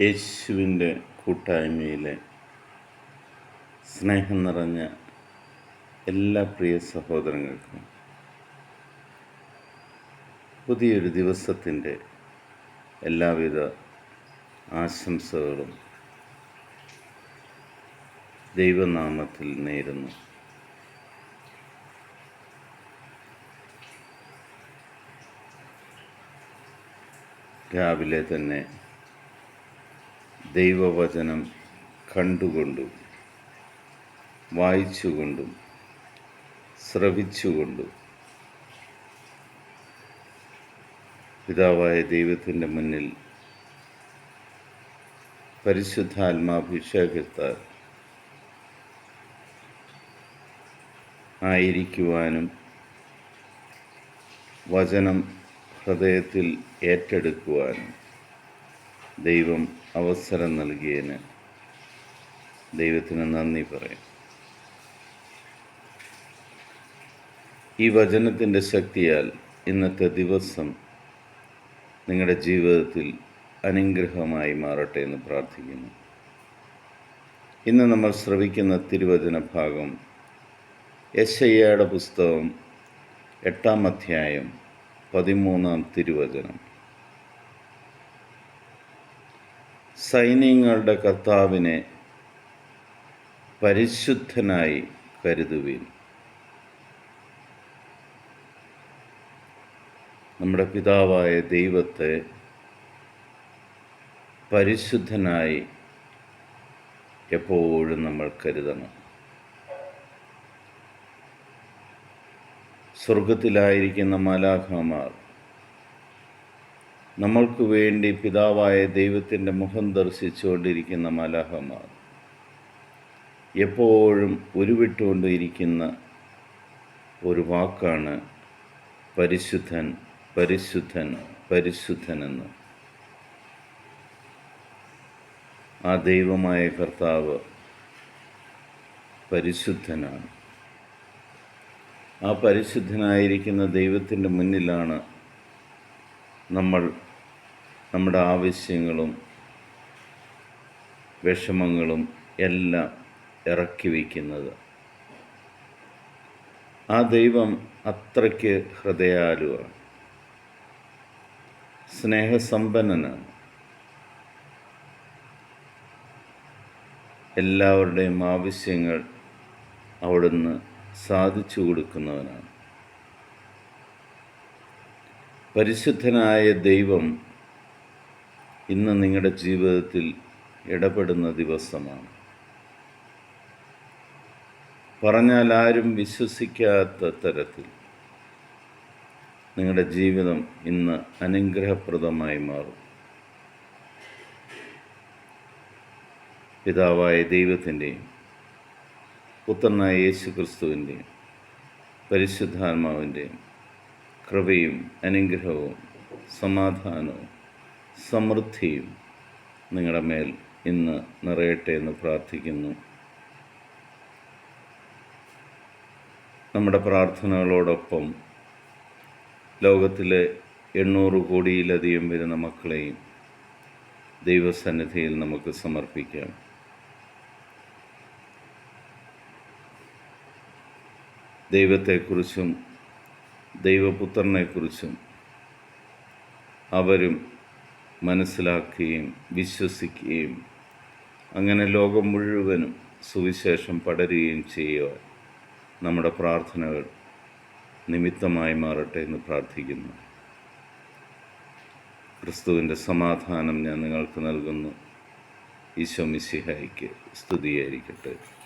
യേശുവിന്റെ കൂട്ടായ്മയിലെ സ്നേഹം നിറഞ്ഞ എല്ലാ പ്രിയ സഹോദരങ്ങൾക്കും പുതിയൊരു ദിവസത്തിന്റെ എല്ലാവിധ ആശംസകളും ദൈവനാമത്തിൽ നേരുന്നു. രാവിലെ തന്നെ ദൈവവചനം കണ്ടുകൊണ്ടും വായിച്ചുകൊണ്ടും ശ്രവിച്ചുകൊണ്ടും പിതാവായ ദൈവത്തിന്റെ മുന്നിൽ പരിശുദ്ധാത്മാഭിഷേകത്താൽ ആയിരിക്കുവാനും വചനം ഹൃദയത്തിൽ ഏറ്റെടുക്കുവാനും ദൈവം അവസരം നൽകിയതിന് ദൈവത്തിന് നന്ദി പറയും. ഈ വചനത്തിന്റെ ശക്തിയാൽ ഇന്നത്തെ ദിവസം നിങ്ങളുടെ ജീവിതത്തിൽ അനുഗ്രഹമായി മാറട്ടെ എന്ന് പ്രാർത്ഥിക്കുന്നു. ഇന്ന് നമ്മൾ ശ്രവിക്കുന്ന തിരുവചന ഭാഗം യശയ്യയുടെ പുസ്തകം എട്ടാം അധ്യായം പതിമൂന്നാം തിരുവചനം. സൈന്യങ്ങളുടെ കർത്താവിനെ പരിശുദ്ധനായി കരുതുവിൻ. നമ്മുടെ പിതാവായ ദൈവത്തെ പരിശുദ്ധനായി എപ്പോഴും നമ്മൾ കരുതണം. സ്വർഗത്തിലായിരിക്കുന്ന മാലാഖമാർ നമ്മൾക്ക് വേണ്ടി പിതാവായ ദൈവത്തിന്റെ മുഖം ദർശിച്ചുകൊണ്ടിരിക്കുന്ന മലഹമാർ. എപ്പോഴും ഉരുവിട്ടുകൊണ്ടിരിക്കുന്ന ഒരു വാക്കാണ് പരിശുദ്ധൻ പരിശുദ്ധൻ പരിശുദ്ധനെന്ന്. ആ ദൈവമായ കർത്താവ് പരിശുദ്ധനാണ്. ആ പരിശുദ്ധനായിരിക്കുന്ന ദൈവത്തിന്റെ മുന്നിലാണ് നമ്മൾ നമ്മുടെ ആവശ്യങ്ങളും വിഷമങ്ങളും എല്ലാം ഇറക്കി വയ്ക്കുന്നത്. ആ ദൈവം അത്രയ്ക്ക് ഹൃദയാലുവാണ്. സ്നേഹസമ്പന്നനാണ്. എല്ലാവരുടെയും ആവശ്യങ്ങൾ അവിടുന്ന് സാധിച്ചു കൊടുക്കുന്നവനാണ്. പരിശുദ്ധനായ ദൈവം ഇന്ന് നിങ്ങളുടെ ജീവിതത്തിൽ ഇടപെടുന്ന ദിവസമാണ്. പറഞ്ഞാൽ ആരും വിശ്വസിക്കാത്ത തരത്തിൽ നിങ്ങളുടെ ജീവിതം ഇന്ന് അനുഗ്രഹപ്രദമായി മാറും. പിതാവായ ദൈവത്തിന്റെയും പുത്രനായ യേശു ക്രിസ്തുവിന്റെയും പരിശുദ്ധാത്മാവിന്റെയും കൃപയും അനുഗ്രഹവും സമാധാനവും സമൃദ്ധിയും നിങ്ങളുടെ മേൽ ഇന്ന് നിറയട്ടെ എന്ന് പ്രാർത്ഥിക്കുന്നു. നമ്മുടെ പ്രാർത്ഥനകളോടൊപ്പം ലോകത്തിലെ എണ്ണൂറ് കോടിയിലധികം വരുന്ന മക്കളെയും ദൈവസന്നിധിയിൽ നമുക്ക് സമർപ്പിക്കാം. ദൈവത്തെക്കുറിച്ചും ദൈവപുത്രനെക്കുറിച്ചും അവരും മനസ്സിലാക്കുകയും വിശ്വസിക്കുകയും അങ്ങനെ ലോകം മുഴുവനും സുവിശേഷം പടരുകയും ചെയ്യുവാൻ നമ്മുടെ പ്രാർത്ഥനകൾ നിമിത്തമായി മാറട്ടെ എന്ന് പ്രാർത്ഥിക്കുന്നു. ക്രിസ്തുവിന്റെ സമാധാനം ഞാൻ നിങ്ങൾക്ക് നൽകുന്നു. ഈശോ മിസിഹായിക്ക് സ്തുതിയായിരിക്കട്ടെ.